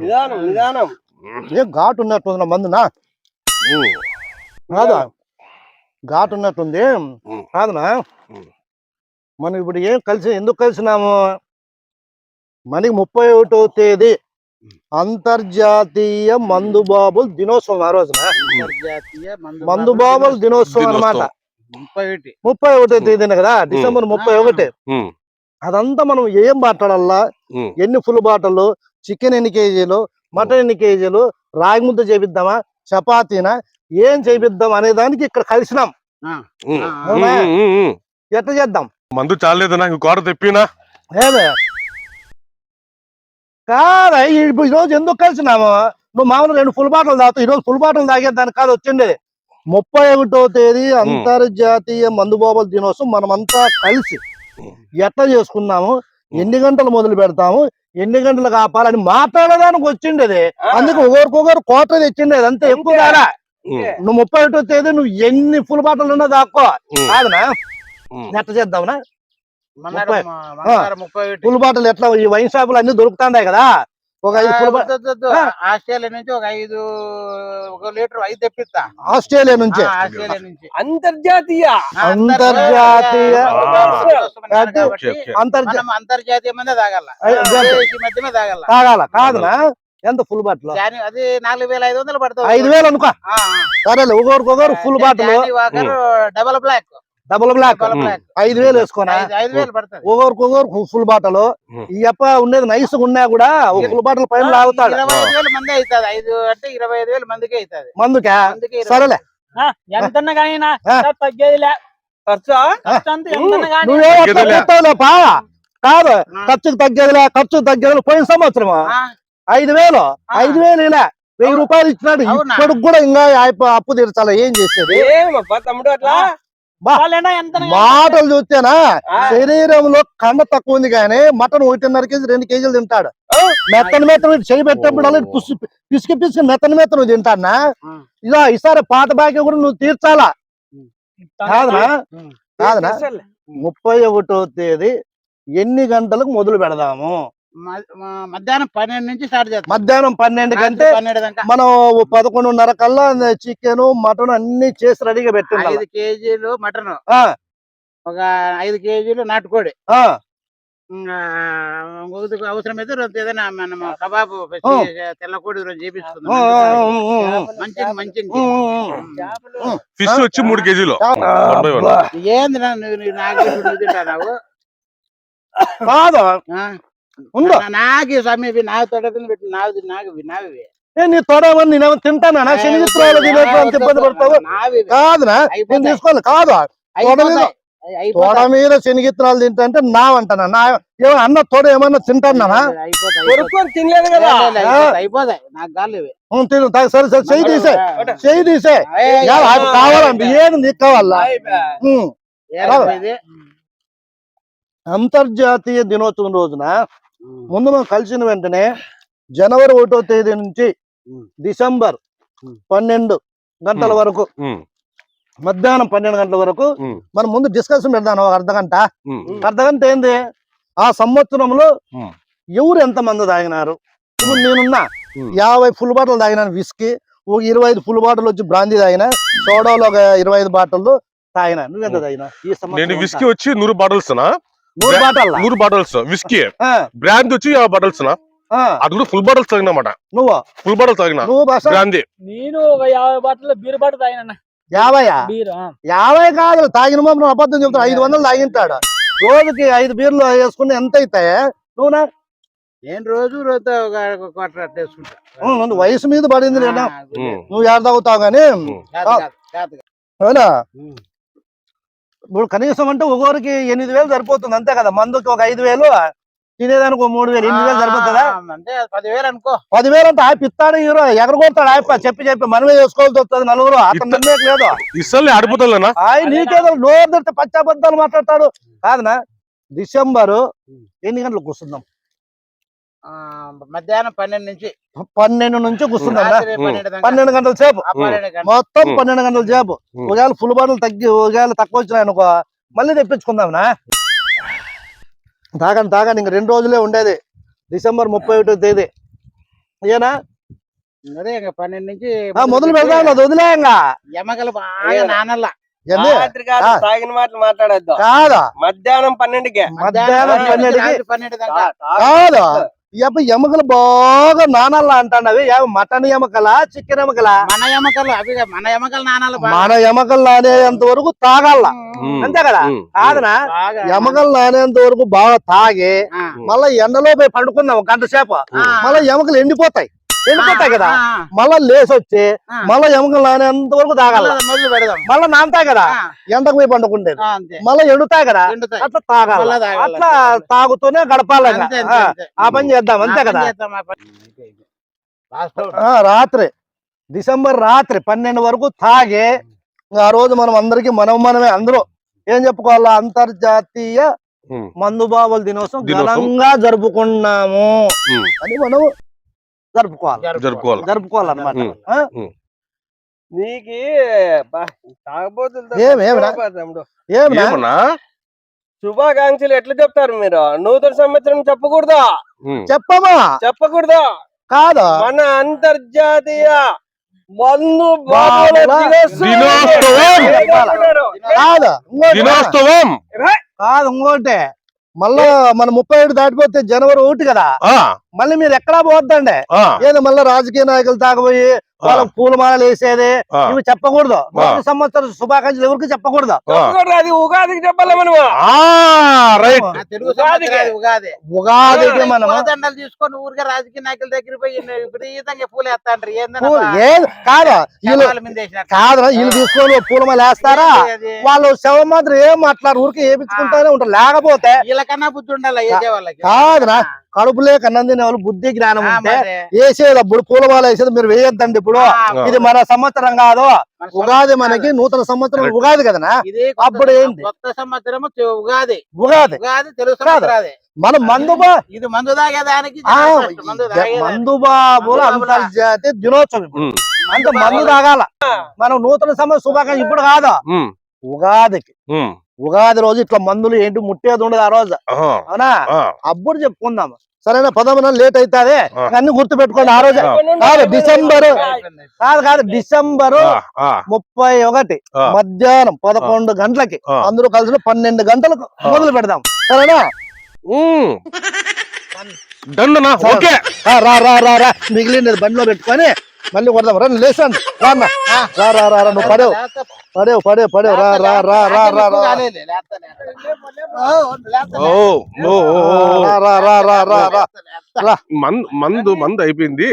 నిదానం నిదానం. ఏం ఘాటు ఉన్నట్టుంది మందునా కాదా? ఘాటు ఉన్నట్టుంది కాదునా? మనం ఇప్పుడు ఏం కలిసి ఎందుకు కలిసినాము? మనకి ముప్పై ఒకటో తేదీ అంతర్జాతీయ మందుబాబుల దినోత్సవం ఆ రోజున. మందుబాబుల దినోత్సవం అన్నమాట. ముప్పై ఒకటి. ముప్పై ఒకటో తేదీన కదా? డిసెంబర్ ముప్పై ఒకటి. అదంతా మనం ఏం మాట్లాడాలా. ఎన్ని ఫుల్ బాటలు చికెన్ ఎన్ని కేజీలు మటన్ ఎన్ని కేజీలు రాగి ముద్ద చేపిద్దామా చపాతీనా ఏం చేపిద్దాం అనే దానికి ఇక్కడ కలిసినాం. ఎట్లా చేద్దాం? మందు చాలేదు నాకు కోర తెప్పినా? ఏమే కాదా ఇప్పుడు ఈరోజు ఎందుకు కలిసినాము? నువ్వు మామూలు రెండు ఫుల్ బాటలు తాగుతావు ఈరోజు ఫుల్ బాటలు తాగేదానికి కాదు వచ్చింది. ముప్పై ఒకటో తేదీ అంతర్జాతీయ మందుబాబుల దినోత్సవం మనమంతా కలిసి ఎట్లా చేసుకున్నాము? ఎన్ని గంటలు మొదలు పెడతాము? ఎన్ని గంటలు కాపాలని మాట్లాడడానికి వచ్చిండేది. అందుకు ఒకరికొకరు కోట తెచ్చిండేది. అంతే ఎక్కువ కాదా ఉమ్, నువ్వు ముప్పై ఒకటో తేదీ నువ్వు ఎన్ని ఫుల్ బాటలు ఉన్నా దాక్కో. కాదునా? ముప్పై. ఒకటి. ఫుల్ బాటలు ఎట్లా? ఈ వైన్ షాపులు అన్ని దొరుకుతాయి కదా. ఒక ఐదు. ఆస్ట్రేలియా నుంచి ఒక ఐదు ఒక లీటర్ ఐదు తెప్పిస్తా. ఆస్ట్రేలియా నుంచి. ఆస్ట్రేలియా నుంచి. అంతర్జాతీయ. అంతర్జాతీయ. కాబట్టి ఓకే, ఓకే. అంతర్జా మనం అంతర్జాతీయ మందే తాగల మధ్యమే తాగల తాగాల. కాదునా? ఎంత ఫుల్ బాటలు అది నాలుగు వేల ఐదు వందలు పడుతుంది. ఐదు వేలు అనుకో. సరేలే ఒకరికొకరు ఫుల్ బాటలు double black double black. Black ఐదు వేలు వేసుకోనా? ఫుల్ బాటలు ఉమ్. ఈ అప్ప ఉండేది నైస్ ఉన్నా కూడా ఒక ఫుల్ బాటల్ పైన లాగుతాడు. ఇరవై ఐదు వేలు మంది అవుతుంది. ఐదు అంటే ఇరవై ఐదు వేలు మందికి అవుతుంది. మందుకే? సరేలే. తగ్గేదిలే. ఖర్చా? తగ్గేదిలే. పా కాదు. ఖర్చుకు తగ్గేదిలే ఖర్చుకు తగ్గేది పోయిన సంవత్సరం ఐదు వేలు. ఐదు వేలు ఇలా వెయ్యి రూపాయలు ఇచ్చినాడు? ఇప్పుడు కూడా ఇంకా అప్పు- తీర్చాలా? ఏం చేసేది? తమ్ముడు అట్లా? మాటలు చూస్తేనా. శరీరంలో కండ తక్కువ ఉంది కానీ మటన్ ఒకటిన్నర కేజీ రెండు కేజీలు తింటాడు. మెత్తన మెత్తన చేయి పెట్టినప్పుడు అలా పుసి పిసికి పిసికి మెత్తన మెత్తన తింటానా. ఇలా ఈసారి పాత బాకీ కూడా నువ్వు తీర్చాలా కాదునా. కాదునా. ముప్పై ఒకటో తేదీ ఎన్ని గంటలకు మొదలు పెడదాము మధ్యాహ్నం పన్నెండు నుంచి స్టార్ట్ చేస్తాం. మధ్యాహ్నం పన్నెండు దాకా. మనం పదకొండున్నర కల్లా చికెన్ మటన్ అన్ని చేసి రెడీగా పెట్టిండాలి ఐదు కేజీలు మటన్. ఆ, ఒక ఐదు కేజీలు నాటుకోడి. అవసరమైతే ఏదైనా మనం కబాబు పెట్టి ఓ. తెల్ల కోడి రోజు ఆ, చేపిస్తుంది ఆ, ఆ, ఆ, ఆ. మంచిది మంచిది. ఉమ్, ఉమ్, చేపలు ఫిష్ వచ్చి మూడు కేజీలు. ఏంది నాకు కాదు. నా- నాకు స్వామి ఇవి కింద పెట్టి నావి నీ తొడవని నేనేమో తింటానా? శనిగిత్రాలు తినేట్టు అంత ఇబ్బంది పడతావు? నావి. కాదునా? నేను. తీసుకోవాలి కాదు. తోడ మీద శనిగిత్రాలు తింటా నా అంటానా నా ఏమో అన్న తోడ ఏమన్నా తింటానా తినలేదు కదా. అయిపోతాయి, నాకు. తిను. సరే సరే చెయ్యి తీసే. చెయ్యి తీసే. కావాలంటే ఏది నీకు కావాలా? అంతర్జాతీయ దినోత్సవం రోజున ముందు మనం కలిసిన వెంటనే జనవరి ఒకటో తేదీ నుంచి. డిసెంబర్. పన్నెండు గంటల. వరకు మధ్యాహ్నం పన్నెండు గంటల వరకు మనం ముందు డిస్కషన్ పెడదాం ఒక అర్ధ గంట. అర్ధ గంట ఏంది? ఆ సంవత్సరంలో. ఎవరు ఎంత మంది తాగినారు? ఇప్పుడు నేనున్నా. యాభై ఫుల్ బాటిల్ తాగినాను విస్కీ ఒక ఇరవై ఐదు ఫుల్ బాటిల్ వచ్చి బ్రాందీ తాగిన సోడాలో ఒక ఇరవై ఐదు బాటిల్ తాగిన. నువ్వెంత తాగినా ఈ నేను సంవత్సరం విస్కీ వచ్చి నూరు బాటిల్స్ నూరు బాటల్ నూరు బాటిల్స్ విస్కీ. బ్రాండ్ వచ్చి యాభై బాటిల్స్ నా. అది కూడా ఫుల్ బాటిల్స్ తాగినమాట. నువ్వు? ఫుల్ బాటిల్స్ తాగిన. నువ్వు బ్రాంది నేను ఒక యాభై బాటలు బీరు బాట తాగిన ఆ. యాభై కాదు తాగిన మాత్రం నువ్వు అబద్ధం చెప్తావు. ఐదు వందలు తాగింటాడు. రోజుకి ఐదు బీర్లు వేసుకుని ఎంత అవుతాయి నువ్వు నా నేను రోజు రోజు నువ్వు వయసు మీద పడింది ఆ, నువ్వు ఏడ తాగుతావు కానీ? ఆ. అవునా. ఇప్పుడు కనీసం అంటే ఒకరికి ఎనిమిది వేలు సరిపోతుంది. అంతే కదా. మందుకి ఒక ఐదు వేలు తినేదానికి ఒక మూడు వేలు ఎనిమిది వేలు సరిపోతుందా? ఆ, అంటే పదివేలు అనుకో. పదివేలు అంటే ఆయన పిత్తాడు హీరో. ఎగరగొడతాడు ఆయన చెప్పి చెప్పి మనమే చేసుకోవాల్సి వస్తుంది నలుగురు. అతను నమ్మేకి లేదు. ఆయన నీకేదో నోరు తెరిస్తే పచ్చాబద్దాలు మాట్లాడతాడు. కాదనా? డిసెంబరు ఎన్ని గంటలకు ఆ, మధ్యాహ్నం పన్నెండు నుంచి. పన్నెండు నుంచి ఉమ్. పన్నెండు గంటల సేపు. మొత్తం. పన్నెండు గంటల సేపు. ఒకవేళ ఫుల్ బాటిల్ తగ్గి ఒకవేళ తక్కువ వచ్చినాయి అనుకో మళ్ళీ తెప్పించుకుందాంనా? తాగండి తాగండి. ఇంక రెండు రోజులే ఉండేది. డిసెంబర్ ముప్పై ఒకటో తేదీ. ఏనా అదే ఇంకా పన్నెండు నుంచి మొదలు పెడదాం అది వదిలేయంగా ఎమకలు బాగా. నానల్లా. తాగిన మాటలు మాట్లాడద్దు. కాదా? మధ్యాహ్నం పన్నెండుకే. మధ్యాహ్నం పన్నెండుకి. పన్నెండు దాకా. కాదా? ఇప్ప ఎముకలు బాగా నానాలా అంటానవి ఏమి మటన్ ఎముకలా చికెన్ ఎముకలా? మన ఎమకలు అవి మన ఎమకలు నానాలు మన ఎముకలు నానేంత వరకు తాగాల. అంతే కదా. కాదనా? ఎముకలు నానేంత వరకు బాగా తాగి. మళ్ళా ఎండలో పోయి పండుకుందాం ఒక గంట సేపు. మళ్ళా ఎముకలు ఎండిపోతాయి. ఎండిపోతాయి కదా? మళ్ళా లేసి వచ్చి. మళ్ళా ఎముకలు నానేంత వరకు తాగాల. మళ్ళా నానతాయి కదా? ఎండకు పోయి అంతే. మళ్ళా ఎండుతాయి కదా? ఎండుతాయి. అట్లా తాగాల. అట్లా తాగుతూనే గడపాలి ఆ, పని చేద్దాం. అంతే కదా? రాత్రి. డిసెంబర్ రాత్రి పన్నెండు వరకు తాగి ఆ రోజు మనం అందరికి మనం మనమే. అందరూ ఏం చెప్పుకోవాలా? అంతర్జాతీయ. మందుబాబుల దినోత్సవం. ఘనంగా జరుపుకున్నాము. అని మనం జరుపుకోవాలి. జరుపుకోవాలి. జరుపుకోవాలన్నమాట? నీకి ఏమన్నా? శుభాకాంక్షలు ఎట్లా చెప్తారు మీరు? నూతన సంవత్సరం చెప్పకూడదు. చెప్పమా? చెప్పకూడదు? కాదా? మన అంతర్జాతీయ మందు దినోత్సవం. కాదు ఇంకోటి. మళ్ళా మన ముప్పై ఏడు దాటిపోతే జనవరి ఒకటి కదా? ఆ. మళ్ళీ మీరు ఎక్కడా పోవద్దండి. ఆ. ఏదో మళ్ళీ రాజకీయ నాయకులు తాగబోయి వాళ్ళకి పూలమాలలు వేసేది. ఇవి చెప్పకూడదు. సంవత్సరం శుభాకాంక్షలు ఎవరికి చెప్పకూడదు? అది ఉగాదికి చెప్పాలి ఉగాది. ఉగాదికి మనం పూలదండలు తీసుకొని ఊరికే రాజకీయ నాయకుల దగ్గర పోయి విపరీతంగా పూలు వేస్తాండ్రు. ఏది కాదా వీళ్ళు తీసుకొని పూలమాల వేస్తారా. వాళ్ళు శవం మాత్రం ఏం మాట్లాడు ఊరికి ఏపించుకుంటానే ఉంటారు. లేకపోతే వీళ్ళకన్నా బుద్ధి ఉండాలి వేసే వాళ్ళకి. కాదురా కడుపులే కన్నం తినే వాళ్ళు బుద్ధి జ్ఞానం ఉంటే మరి. వేసేటప్పుడు పూలమాల వేసేది మీరు వేయొద్దండి ఇప్పుడు. ఇది మన సంవత్సరం కాదు. ఉగాది మనకి నూతన సంవత్సరం ఉగాది కదనా? ఇది అప్పుడు ఏంటి? కొత్త సంవత్సరం ఉగాది. ఉగాది. ఉగాది అది. మన మందు బా- ఇది మందు తాగేదానికి ఆ, జనాలు first మందు తాగేదానికి. మందు బాబుల మందు బాబుల. అంతర్జాతీయ దినోత్సవం. అంటే మందు తాగాల. మనం నూతన సంవత్సరం శుభాకాంక్షలు ఇప్పుడు కాదు. ఉగాదికి. ఉగాది రోజు ఇట్లా మందులు ఏంటి ముట్టేది ఉండదు ఆ రోజు. అవునా. అప్పుడు చెప్పుకుందాం. సరేనా? పదమన లేట్ అవుతాది. అన్ని గుర్తు పెట్టుకోండి ఆ రోజు. ఆ. కాదు డిసెంబర్. కాదు కాదు డిసెంబర్. ముప్పై ఒకటి. మధ్యాహ్నం పదకొండు గంటలకి. అందరూ కలిసి పన్నెండు గంటలకు మొదలు పెడదాం. సరేనా? రా రా రా. మిగిలినది బండిలో పెట్టుకొని మళ్ళీ కొడదాం రండి లేచండి రా అన్న. రా రా రా నువ్వు పడేవు పడేవు పడేవు పడేవు రా రా రా రా రా రా. రా రా రా రా మందు మందు అయిపోయింది